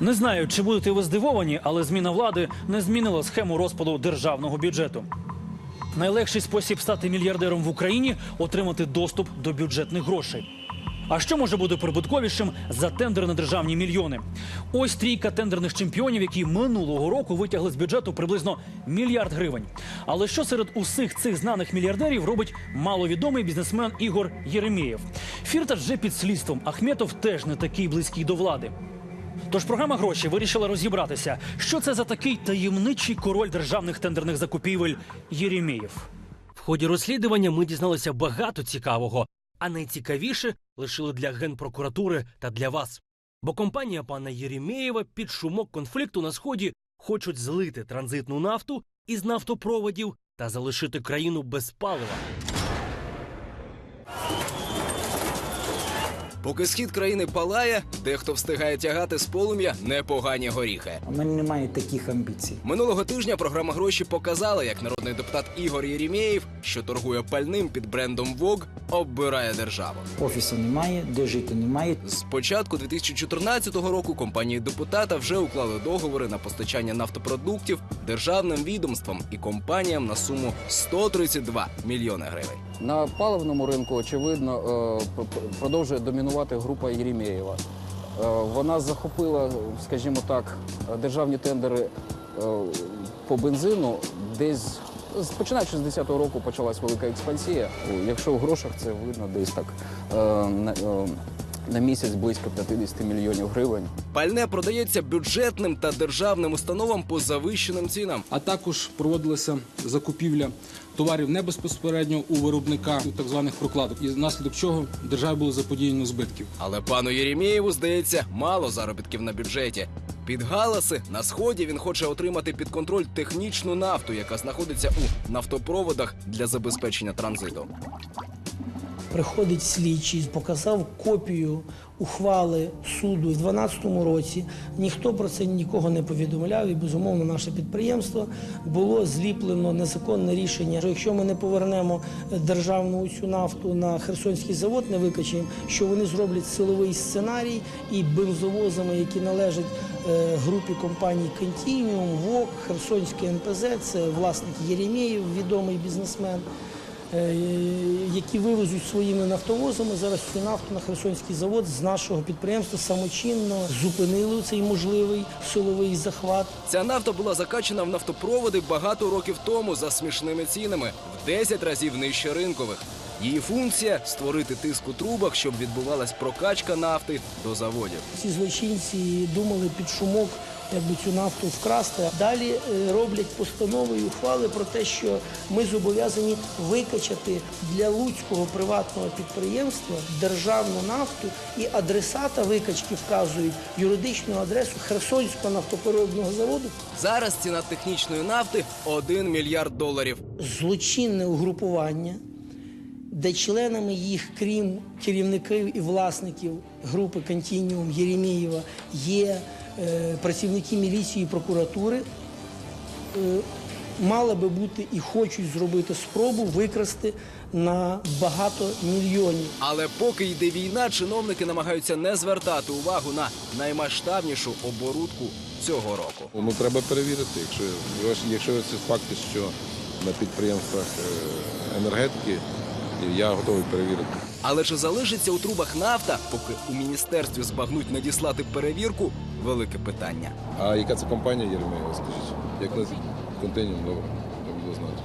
Не знаю, чи будете ви здивовані, але зміна влади не змінила схему розпаду державного бюджету. Найлегший спосіб стати мільярдером в Україні отримати доступ до бюджетних грошей. А що може бути прибутковішим за тендер на державні мільйони? Ось трійка тендерних чемпіонів, які минулого року витягли з бюджету приблизно мільярд гривень. Але що серед усіх цих знаних мільярдерів робить маловідомий бізнесмен Ігор Єремєєв? Фірташ вже під слідством. Ахметов теж не такий близький до влади. Тож програма гроші вирішила розібратися, що це за такий таємничий король державних тендерних закупівель Єремєєв. В ході розслідування ми дізналися багато цікавого, а найцікавіше лишили для генпрокуратури та для вас. Бо компанія пана Єремєєва під шумок конфлікту на сході хочуть злити транзитну нафту із нафтопроводів та залишити країну без палива. Поки схід країни палає, дехто встигає тягати з полум'я непогані горіхи. У мене немає таких амбіцій. Минулого тижня програма гроші показала, як народний депутат Ігор Єрімєєв, що торгує пальним під брендом Вог, оббирає державу. Офісу немає, де жити немає. З початку 2014 року компанії депутата вже уклали договори на постачання нафтопродуктів державним відомствам і компаніям на суму 132 мільйони гривень. На паливному ринку, очевидно, е, продовжує домінувати група Єремєєва. Е, Вона захопила, скажімо так, державні тендери е, по бензину. Десь починаючи з 10-го року почалась велика експансія. Якщо в грошах це видно десь так на, місяць близько 50 мільйонів гривень. Пальне продається бюджетним та державним установам по завищеним цінам. а також проводилася закупівля товарів не безпосередньо у виробника так званих прокладок, і внаслідок чого державі було заподіяно збитків. Але пану Єремєєву, здається, мало заробітків на бюджеті. Під галаси на сході він хоче отримати під контроль технічну нафту, яка знаходиться у нафтопроводах для забезпечення транзиту. Приходить слідчий, показав копію ухвали суду в 2012 році. Ніхто про це нікого не повідомляв, і безумовно наше підприємство було зліплено незаконне рішення. що Якщо ми не повернемо державну цю нафту на Херсонський завод, не викачаємо, що вони зроблять силовий сценарій і бензовозами, які належать е, групі компаній Контініум, ВОК, Херсонське НПЗ, це власник Єремєєв, відомий бізнесмен які вивезуть своїми нафтовозами зараз цю нафту на Херсонський завод з нашого підприємства самочинно зупинили цей можливий силовий захват. Ця нафта була закачана в нафтопроводи багато років тому за смішними цінами в 10 разів нижче ринкових. Її функція створити тиск у трубах, щоб відбувалась прокачка нафти до заводів. Ці злочинці думали під шумок якби цю нафту вкрасти. Далі е, роблять постанови і ухвали про те, що ми зобов'язані викачати для луцького приватного підприємства державну нафту і адресата викачки вказують юридичну адресу Херсонського нафтопереробного заводу. Зараз ціна технічної нафти 1 мільярд доларів. злочинне угрупування, де членами їх, крім керівників і власників групи Контініум Єремєєва, є е, працівники міліції і прокуратури, е, мали би бути і хочуть зробити спробу викрасти на багато мільйонів. Але поки йде війна, чиновники намагаються не звертати увагу на наймасштабнішу оборудку цього року. Ну, треба перевірити, якщо, якщо ці факти, що на підприємствах е, енергетики, я готовий перевірити. Але чи залишиться у трубах нафта, поки у міністерстві збагнуть надіслати перевірку? Велике питання. А яка це компанія Єрмеєва, скажіть? Як на контейнер? добре, я буду знати.